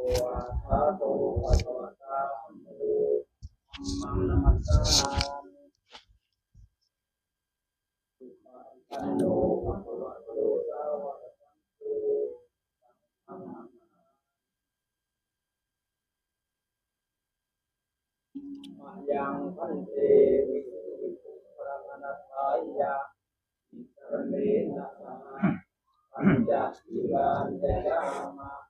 อนมันเตือนเหมือน อิตินาสการเรนะพุทธังปูเชนะอิตินาสการเรนะธัมมังปูเชนะอิตินาสการเรนะสังฆังปูเชนะอะระหังสัมมาสัมพุทโธภะคะวาพุทธังภะคะวันตังอะภิวาเทโตอะระหะโตภะคะวะตาธัมโม ธัมมังนัมัสสามิสุปฏิปันโนภะคะวะโตสาวกสังโฆสังฆังนามายังพันเตวิสุทธิภุระมนัสสายะอิสรเมนะสหปัญจศีลานยามะยัมปิยังพันเต รัตนายะสรเมนะสหปัญจศีลานิยามะอาทิยัมปิกยังทันเตรัตนา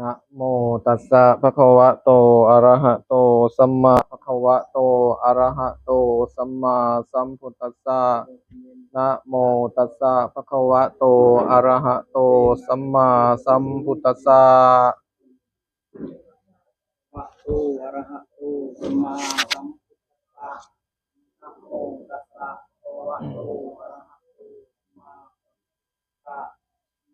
นะโมตัสสะภะคะวะโต อะระหะโต สัมมาภะคะวะโต อะระหะโต สัมมาสัมพุทธัสสะนะโมตัสสะภะคะวะโต อะระหะโต สัมมาสัมพุทธัสสะวะโต อะระหะโต สัมมาสัมพุทธัสสะนะโมตัสสะภะคะวะโต อะระหะโต สัมมาสัมพุทธัสสะ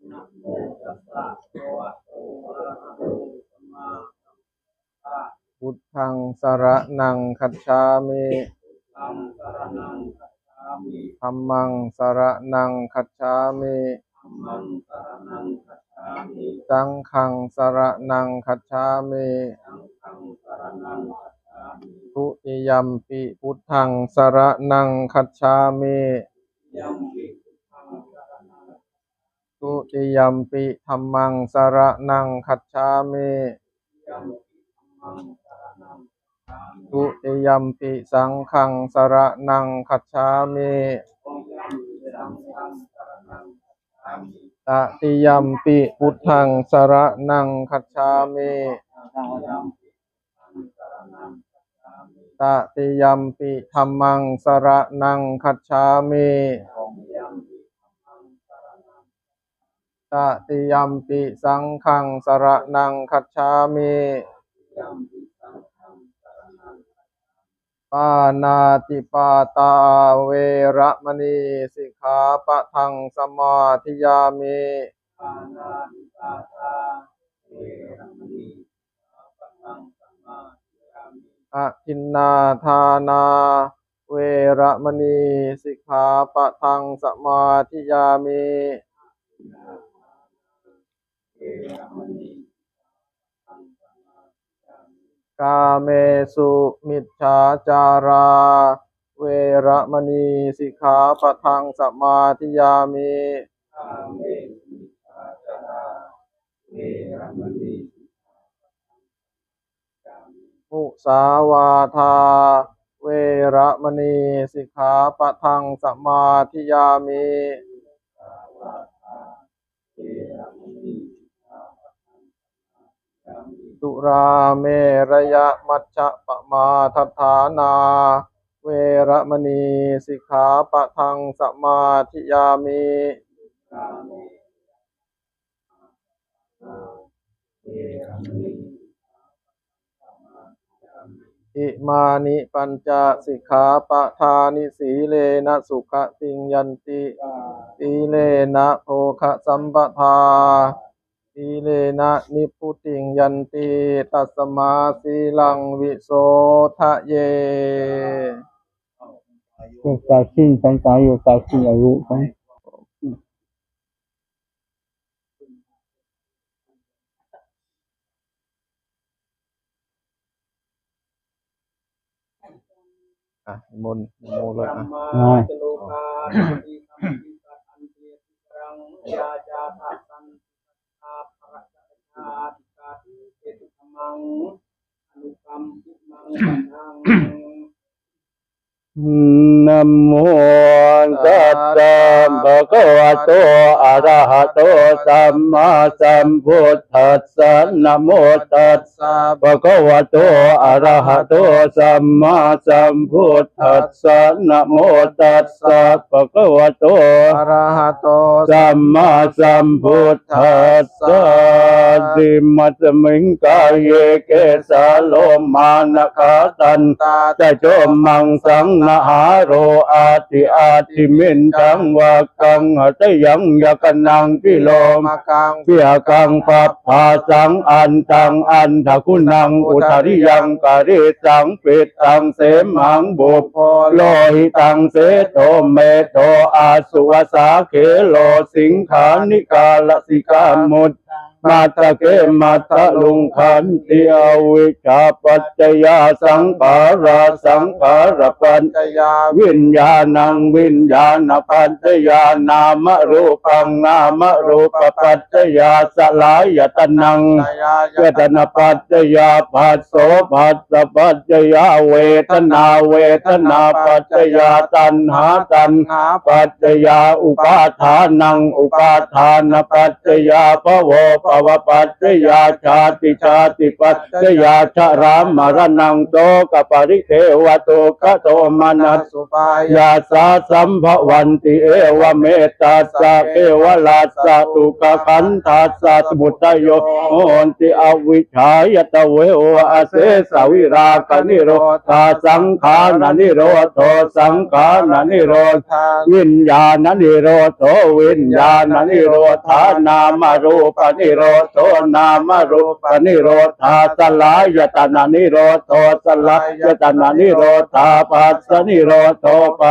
นะโมตัสสะภะคะวะโตอะระหะโตสัมมาสัมพุทธัสสะพุทธังสรนังคัจฉามิธัมสรณังคัจฉามิธัมมังสรนังคัจฉามิธัมมังสรณังคัจฉามิสังฆังสรนังคัจฉามิสังฆังสรณังคัจฉามิทุติยัมปิพุทธังสรนังคัจฉามิ ยัมปิพุทธังสรณัง ตุติยมปิธรรมังสารนังขัจฉามิตุติยมปิสังขังสารนังขัจฉามิตติยมปิพุทธังสารนังขัจฉามิตติยมปิธรรมังสารนังขัจฉามิปิธัมมังสรณัง ตติยัมปิสังฆังสรนังคัจฉามิยัมปิสังฆังสรณังปานาติปาตาเวระมณีสิกขาปะทังสมาธิยามิปานาติปาตาเวรมณีอาปะทังสมาธิยามิอะทินนาทานาเวระมณีสิกขาปะทังสมาธิยามิ กาเมสุมิจฉาจารา เวรมณีสิกขาปะทังสมาธิยามิกาเมสุมิชาจาราเวรมณียามิมุสาวาทา เวรมณีสิกขาปะทังสมาธิยามิ สาวาทาเวรมณีอาปะทังสมาธิยามิ สุราเมระยะมัชฌะปะมาทัฏฐานา เวระมณีสิกขาปะทังสมาธิยามิกาเมเวรมณีสมาธิยมิอิมานิปัญจสิกขาปะทานิสีเลนะสุขติงยันติสีเลนะโภคะสัมปทา สีเลนะนิพพุติงยันติตัสมาสีลังวิโสทะเยเป็นสายสิ้นสังสารอยู่สายสิ้นอายุของอะมนต์โมเลยธรรอะมาจโลกาติธรรมิสัตอันเตียติกรังยาจาทัสสันอาภรจักชาติกาติเจตุธรรมังอนุกรรมปิมังปัญญัง นะโมตัสสะภะคะวะโตอะระหะโตสัมมาสัมพุทธัสสะนะโมตัสสะภะคะวะโตอะระหะโตสัมมาสัมพุทธัสสะนะโมตัสสะภะคะวะโตอะระหะโตสัมมาสัมพุทธัสสะดิมัตมิงกายเยเกสาโลมานะคาตันตาตะโจมังสังนาหาโรอาติอาติมินจังวากังหัตยังยกนังพิโลมมากังเพียกังปัปภาสังอันตังอันทะคุณังอุทาริยังการิสังปิดตังเสมังบุพโพโลหิตังเสโตเมโตอาสุวสาเขโลสิงขานิกาลสิกามุต มาตะเกมาตะลุงขันติอวิชาปัจจยาสังขาราสังขารปัญจยาวิญญาณังวิญญาณปัจจยานามรูปังนามรูปปัจจยาสลายตนังเวทนาปัจจยาภัสโสภัสสะปัจจยาเวทนาเวทนาปัจจยาตัณหาตัณหาปัจจยาอุปาทานังอุปาทานปัจจยาภวภวปัจจยาชาติชาติปัจจยาชรามรณังโตกปริเทวโตกโตมนัสสุปายาสาสัมภวันติเอวเมตตาสะเอวลาสะตุกขันธาสะสมุตโยโหนติอวิชายตเววะเสสวิรากนิโรธาสังขานานิโรธโทสังขานานิโรธาวิญญาณนิโรธโทวิญญาณนิโรธานามรูปนิโรธโทนามรูปนิโรธาสลายตนานิโรธโทสลายตนานิโรธาปัสสนิโรธโทป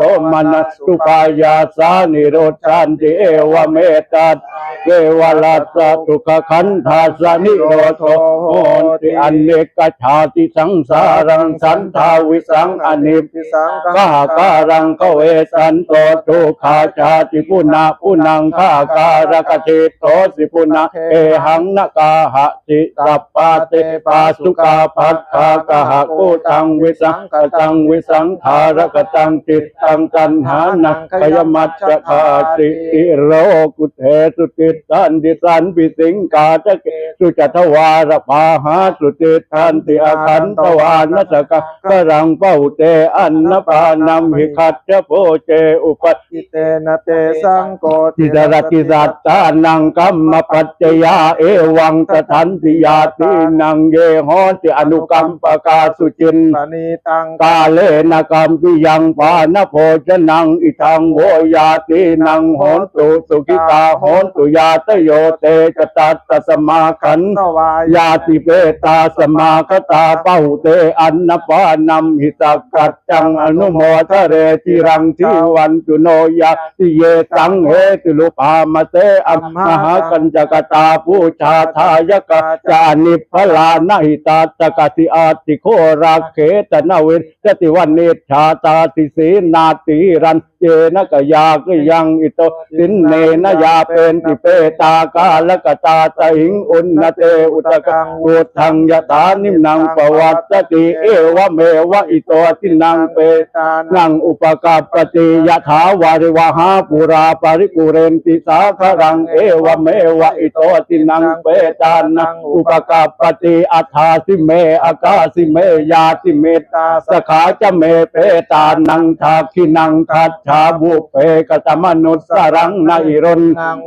ัโทมนัสสุปายาสานิโรชันติเอวเมตัสเกวลัสสะทุกขขันธาสนิโรโทโหติอันเนกชาติสังสารังสันทาวิสังอนิพิสังกาการังกเวสันโตทุกขาชาติปุณาปุนังข้าการกเจโตสิปุณาเอหังนกาหะติสัปปาเตปาสุกาภัทธากะหะโกตังวิสังกตังวิสังขารกตังจิตตัังตันหานังขยมัจจคาติอิโรกุเทสุติตันติสันปิสิงกาจเกสุจัทวารปาหาสุติทันติอาคันตวานัสกะกรังเป้าเตอันนปานัมหิคัดจจโพเจอุปติเตนะเตสังโกติสรติสัตตานังกัมมปัจจยาเอวังตทันติยาตินังเยหอติอนุกัมปกาสุจินปณีตังกาเลนะกัมปิยังปานโพชนังอิทังโวยาตินังโหนตุสุกิตาโหนตุยาตโยเตจตัตตสมาขันวายาติเปตาสมาคตาเป้าเตอันนปานัมหิตกัจจังอนุโมทะเรจิรังทิวันจุโนยาติเยตังเฮติลุปามเตอัมมหากัญจกตาปูชาทายกะจานิพลานาหิตาตกติอาติโคราเขตนเวจติวันเนชาตาติสีนาติรัน เจนะกยากยังอิโตสินเนนยาเป็นติเปตากาลกตาตหิงอุณเตอุตกังอุทังยตานิมนังปวัตติเอวะเมวะอิโตตินังเปตานังอุปกาปฏิยถาวาริวหาปุราปริปุเรนติสาครังเอวะเมวะอิโตตินังเปตานังอุปกาปฏิอัฏฐาสิเมอากาสิเมยาติเมตตาสขาจะเมเปตานังทาคินังทัจฉาบุเพกตมนุสสรังนาอิรน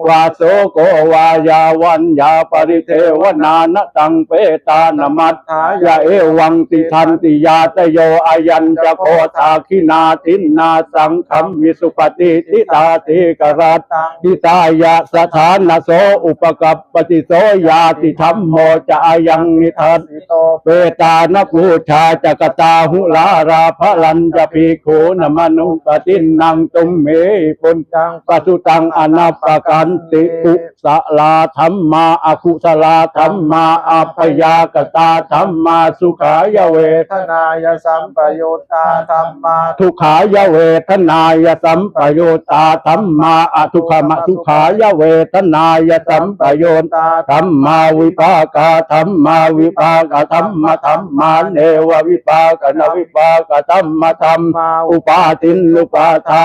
วาโสโกวายาวันยาปริเทวนานตังเปตานมัตถายาเอวังติทันติยาตโยอายัญจะโคทาคินาทินนาสังคัมวิสุปฏิทิตาติกรัตทิตายะสถานโสอุปกัปปติโสยาติธรรมโมจะอายังนิทัสเปตานภูชาจักตาหุลาราพลันจะพีโขนมนุปตินังงตุมเมปุญจังปัสุตังอนาปกันติกุสลาธรรมาอาคุสลาธรรมาอัพยากตาธรรมาสุขายเวทนายสัมปโยตตาธรรมาทุขายเวทนายสัมปโยตาธรรมาอทุขมทุขายเวทนายสัมปโยตาธรรมาวิปากาธรรมาวิปากาธรรมธรรมาเนววิปากนวิปากธรรมธรรมาอุปาทินุปาทานิยาธรรมาอนุปาทา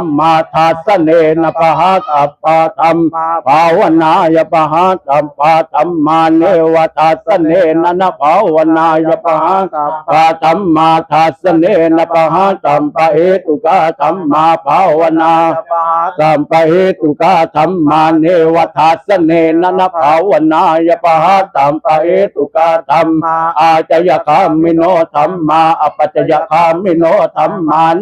มมาสังกิเลสสังกิเลสิกาธรรมมาอสังกิเลสสังกิเลสิกาธรรมมาอสังกิ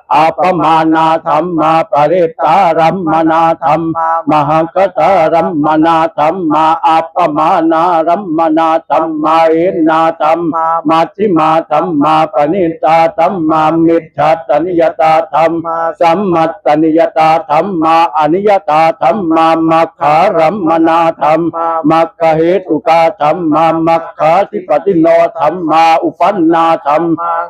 อาปมานาธรรมาปริตารัมมนาธรรมมหากตารัมมนาธรรมาอัปมานารัมมนาธรรมาเอนนาธรรมามัชิมาธรรมาปณิตาธรรมามิจฉาตนิยตาธรรมาสัมมัตตนิยตาธรรมาอนิยตาธรรมามัคคารัมมนาธรรมามัคคเหตุกาธรรมามัคคาทิปติโนธรรมาอุปันนาธรรม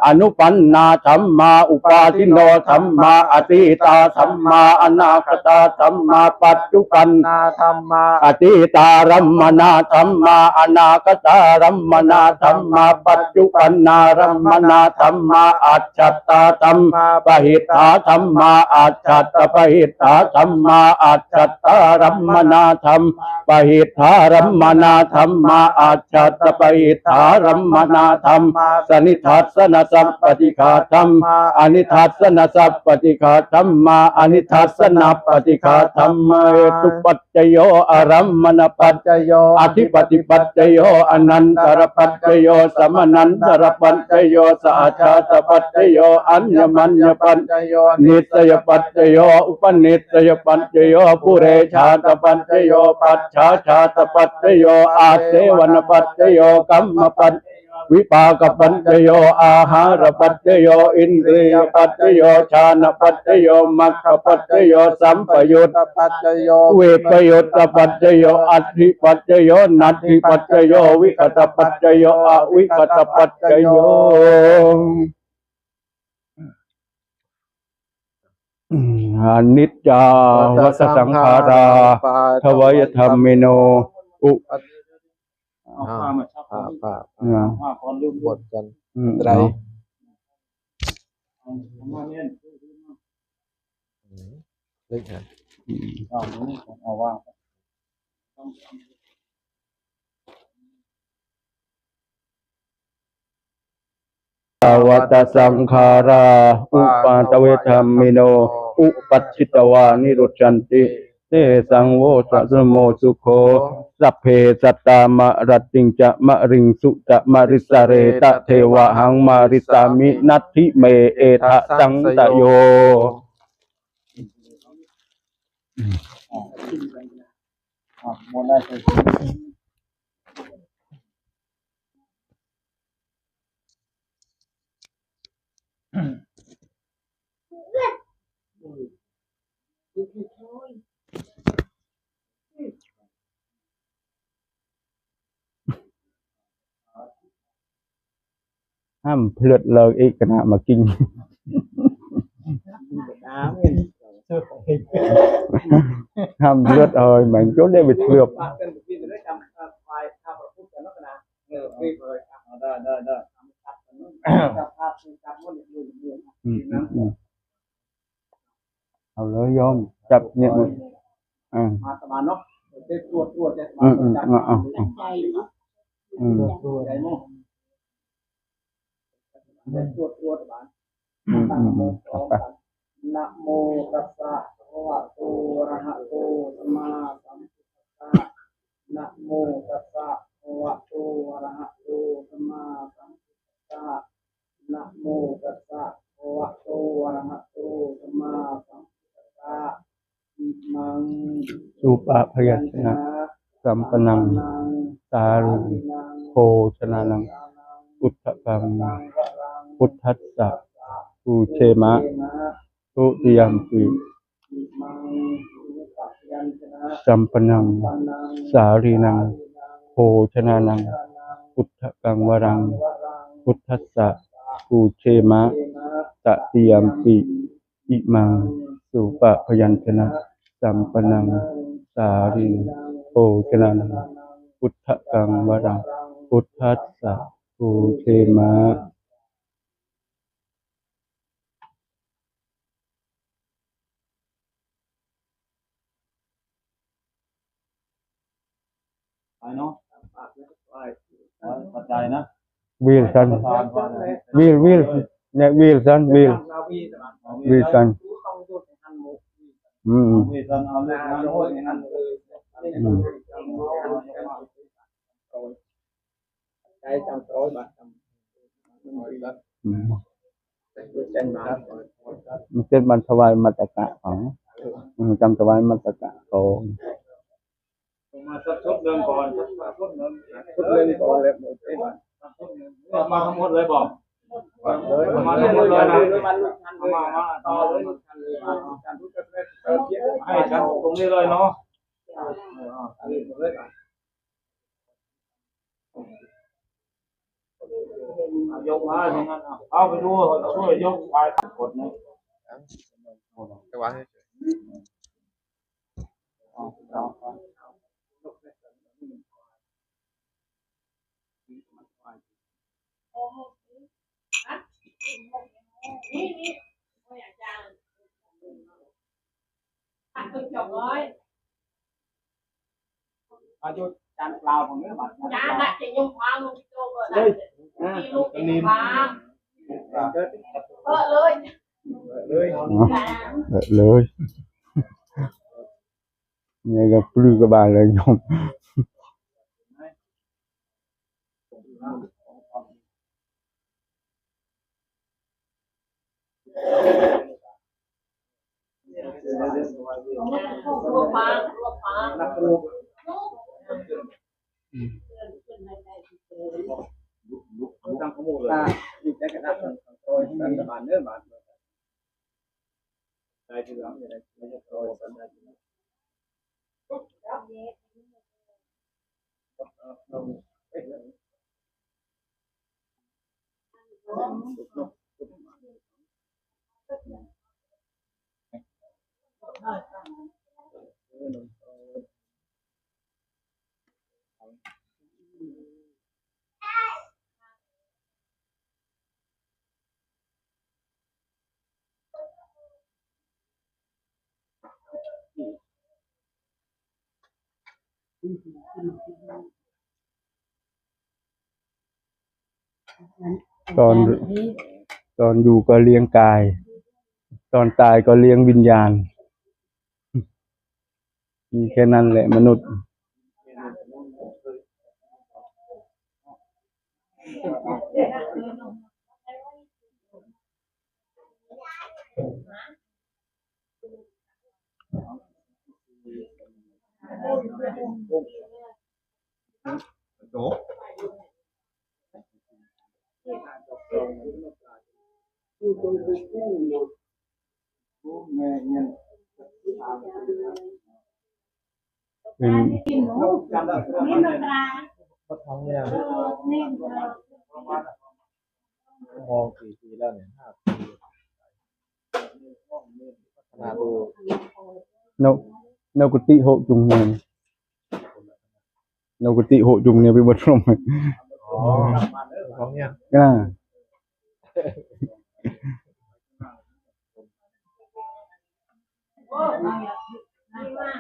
อนุปันนาธรรมาอุปาทิโนธรรมาอติตาธรรมาอนาคตาธรรมาปัจจุปันนาธรรมาอติตารัมมนาธรรมาอนาคตารัมมนาธรรมาปัจจุปันนารัมมนาธรรมาอัจฉตาธรรมาปหิตาธรรมาอัจฉตปหิตาธรรมาอัจฉตารัมมนาธรรมปหิทารัมมนาธรรมาอัจฉตปหิทารัมมนาธรรมสนิทัสสนสัมปติฆาธรรมอนิทัสสนสัพปฏิฆาธรรมาอนิทัสสนปฏิฆาธรรมเอตุปัจจโยอารัมมณปัจจจโยอธิ ปฏิปัจจโยอนันตรปัจจโยสมนันตรปัจจโยสอาชาตปัจจโยอัญญมัญญปัจจโยนิสยปัจจโยอุปนิสยปัจจโยปุเรชาตปัจจโยปัจฉาชาตปัจจโยอาเสวนปัจจโยกัมมปัจวิปากปัจจโยอาหารปัจจโยอินทรียปัจจโยชานะปัจจโยมัคคปัจจโยสัมปยุตตปัจจโยเวปยุตปัจจโยอัตถิปัจจโยนัตถิปัจจโยวิคตปัจจโยอวิคตปัจจโยอนิจจาวัสสังขาราทวายธรรมเมโนอุเอาผ้ามาชั กป้าป้าอ่าผ้าก่อนลืมบทกันอืมไตรเอามาเนี่ยเล็กนะเอานี่เอาว่างอวัตสังขารา อุปาตเวธรรมิโน อุปัชชิตวานิรุชันติ เตสังโวสัสโมสุโคสัพเพสัตตามะรตติงจะมะริงสุจะมะริสเรตะเทวะหังมาริสามินัตถิเมเอทะสังตโยอะโมได้เลย ห้ามเพลิดเลิกอีกขณะมากินห้ามเพลิดเอ่ยเหมือนก็ได้ไปเทือบปากกันกินได้จำไฟข้าวพุทธกันแล้วกันนะเออรีบเลยอะได้ได้ได้ทำจับกันนู้นจับภาพจับมันอยู่อมอืมอืมเอาเอาเลยโยมจับเนี่ยมันอ่ามาสมานเนาะเด็กตรวจตรวจเด็กอืมอืมอ่าอ่าอ่าใจอืมตรว จใจมั้งเด็กตรวจตรวานอืมอืมอืมสองกันนะโมตัสสะภะคะวะโตอะระหะโตสัมมาสัมพุทธัสสะนะโมตัสสะภะคะวะโตอะระหะโตสัมมาสัมพุทธัสสะนะโมตัสสะภะคะวะโตอะระหะโตสัมมาสัมพุทธัสสะอิมังสุปะพยัญชนะสัมปนังสารุโภชนานัง อุทธกัง พุทธัสสะปูเชมะตุติยมปิสัมปนัง สารีนังโภชนานัง พุทธกังวรัง พุทธัสสะปูเชมะตะติยมปิอิมังสุปะพยัญชนะสัมปนัง สารีโภชนานัง พุทธกังวรัง พุทธัสสะปูเชมะ ไปเนาะไปปัจจัยนะ Wilson ทานว่าไง Will Will เนี่ย Wilson Will นาวีสมาน Wilson ต้องยุดหันหมูอืมวีสันเอาเรื่องงานโน้นอย่างนั้นใจจำร้อยบาทจำอืมใจมามันเป็นบรรทวายมัตตกะของอืมจำถวายมัตตกะของ มาสักชุดเดิมก่อนสักชุดเดิมชุดเดิมก่อนเลยหมดเลยมาทั้งหมดเลยบอกเลยมาทั้งหมดเลยนะมามาต่อเลยให้ฉันตรงนี้เลยเนาะยกมาอย่างนั้นเอาไปดูช่วยยกไปกดนะจะวางให้เฉย นี่นี่ไม่อยากจางหักตึงจบร้อยอายุจานเปล่าของเนื้อบั ตรจางหักจะยุ่งพังลงที่โต๊ะเลยมีลูกมีพังเออเลยเลยเนาะเออเลยเนี่ยก็ปลื้กระบาลเลยโยมรวมพังรวมพังนักรูตั้งขโมยเลยนี่แค่กระดาษโรยสันบานเนื้อบานได้ทีหลังไม่ได้ไม่ใช่โรยสันได้ทีหลัง ตอน ตอนอยู่ก็เลี้ยงกาย ตอนตายก็เลี้ยงวิญญาณ มีแค่นั้นแหละมนุษย์แม่ เงินเป็นจำได้นี่มันปลาก็ท้องเนี่ยนี่มองกี่ปีแล้ว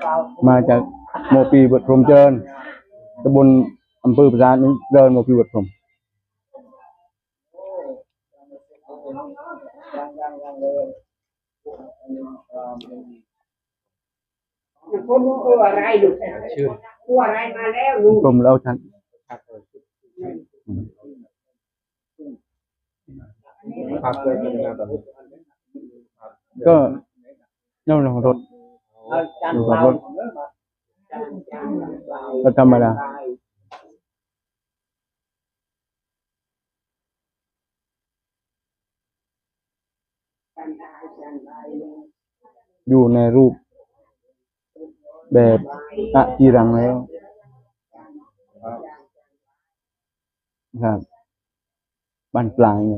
มอ๋อท้องเนี่ยอ่ามาจากโมปีบทพรหมเจริญตำบลอำเภอประสานนี้เดินโมปีบทพรหมยังยังยังเลยคนรู้ตัวอะไรดูตัวอะไรมาแล้วดูพรหมแล้วท่านพักเลยเป็นยังไงตอนนี้ก็นั่งลงรถจัน อยู่กับล่ารถจันจันก็ธรรมดาอยู่ในรูป แบบอะจีรังแล้วครับบ้านปลายไง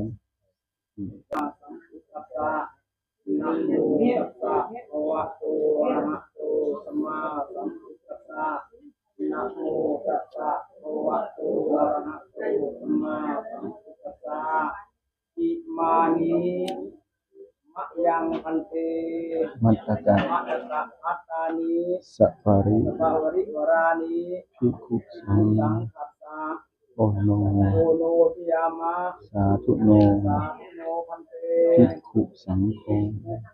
นะโมตัสสะภะคะวะโตอะระหะโตสัมมาสัมพุทธัสสะนะโมตัสสะภะคะวะโตอะระหะโตสัมมาสัมพุทธัสสะอิมานิมะยังพันเตมัตตกะมะตะพัตตานิสัพาริบาวริวรานิภิกขุสังสังคัสสะโอโนโอโนทิยามะสาธุโนสาธุโนพันเตภิก ขุสังโฆ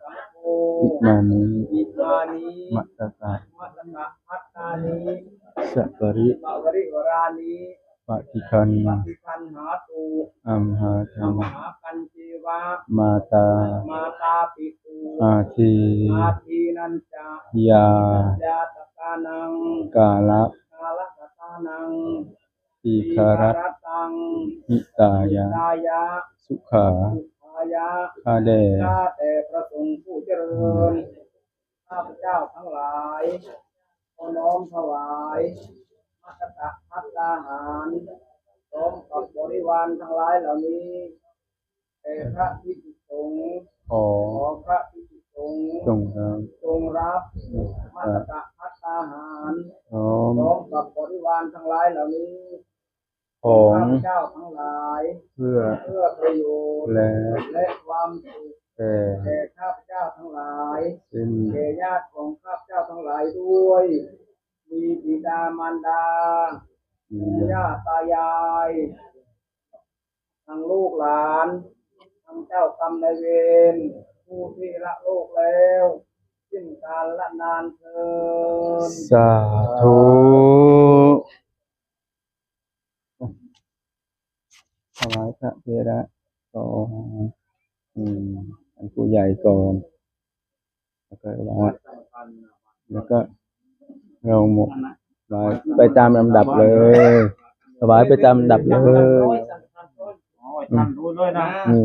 สังโฆอิมานิมัตตะมัตตาสัพาริบริวรานิปฏิคันปฏิคันหาตุอัมหาธรรมมากันจีวะตาอาทีอาทีนันจายากาลตีคารัตตังหิตายะตาสุขาายะคาเดข้าแต่พระสงฆ์ผู้เจริญ ข้าพเจ้าทั้งหลายขอน้อมถวายมัตตะพัตตาหารพร้อมกับบริวารทั้งหลายเหล่านี้แด่พระพิสุสงฆ์ขอขอพระพิสุสงฆ์จงรับจงรับมัตตะพัตตาหารพร้อมพร้อมกับบริวารทั้งหลายเหล่านี้ ของข้าพเจ้าทั้งหลายเพื่อเพื่อประโยชน์และและความสุขแต่แก่ข้าพเจ้าทั้งหลายสิ้นแก่ญาติของข้าพเจ้าทั้งหลายด้วย มีบิดามารดามีปู่ย่าตายายทั้งลูกหลานทั้งเจ้ากรรมนายเวรผู้ที่ละโลกแล้วสิ้นการละนานเทินสาธุ ถวายพระเทระก่อนอืมอันผู้ใหญ่ก่อน แล้วก็วัดแล้วก็เราหมกไว้ไปตามลำดับเลยถวายไปตามลำดับเลยอืม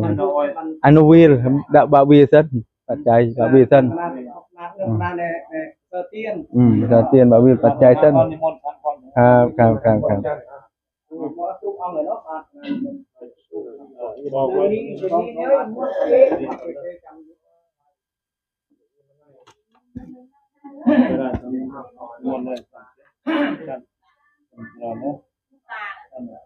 ท่านโดยอนุวีรดะบาวีสันปัจจัยบาวีสันอืมสาเตียนบาวีปัจจัยสันครับครับครับครับ มอกเอาเลยเนาะอะบอกไว้นี่นี่เลยนิมนต์เลยท่านะ